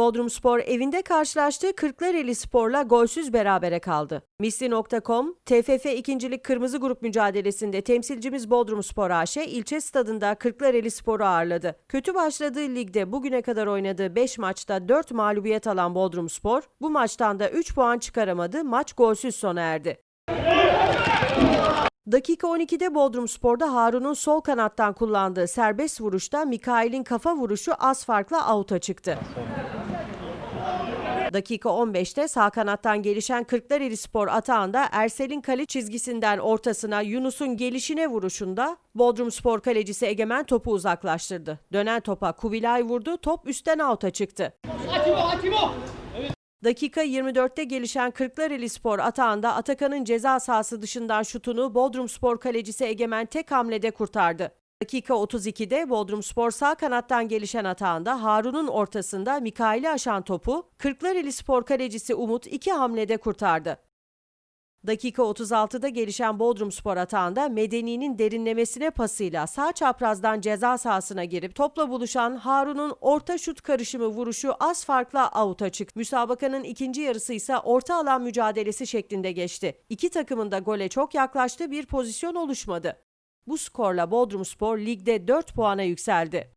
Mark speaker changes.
Speaker 1: Bodrumspor evinde karşılaştığı Kırklareli Spor'la golsüz berabere kaldı. Misli.com, TFF 2. Kırmızı Grup mücadelesinde temsilcimiz Bodrumspor AŞ ilçe stadında Kırklareli Spor'u ağırladı. Kötü başladığı ligde bugüne kadar oynadığı 5 maçta 4 mağlubiyet alan Bodrumspor, bu maçtan da 3 puan çıkaramadı, maç golsüz sona erdi. Dakika 12'de Bodrumspor'da Harun'un sol kanattan kullandığı serbest vuruşta Mikail'in kafa vuruşu az farkla out'a çıktı. Dakika 15'te sağ kanattan gelişen Kırklareli Spor atağında Ersel'in kale çizgisinden ortasına Yunus'un gelişine vuruşunda Bodrumspor kalecisi Egemen topu uzaklaştırdı. Dönen topa Kubilay vurdu, top üstten out'a çıktı. Dakika 24'te gelişen Kırklareli Spor atağında Atakan'ın ceza sahası dışından şutunu Bodrumspor kalecisi Egemen tek hamlede kurtardı. Dakika 32'de Bodrumspor sağ kanattan gelişen atağında Harun'un ortasında Mikail'i aşan topu Kırklareli Spor kalecisi Umut iki hamlede kurtardı. Dakika 36'da gelişen Bodrumspor atağında Medeni'nin derinlemesine pasıyla sağ çaprazdan ceza sahasına girip topla buluşan Harun'un orta şut karışımı vuruşu az farkla avuta çıktı. Müsabakanın ikinci yarısı ise orta alan mücadelesi şeklinde geçti. İki takımın da gole çok yaklaştığı bir pozisyon oluşmadı. Bu skorla Bodrumspor ligde 4 puana yükseldi.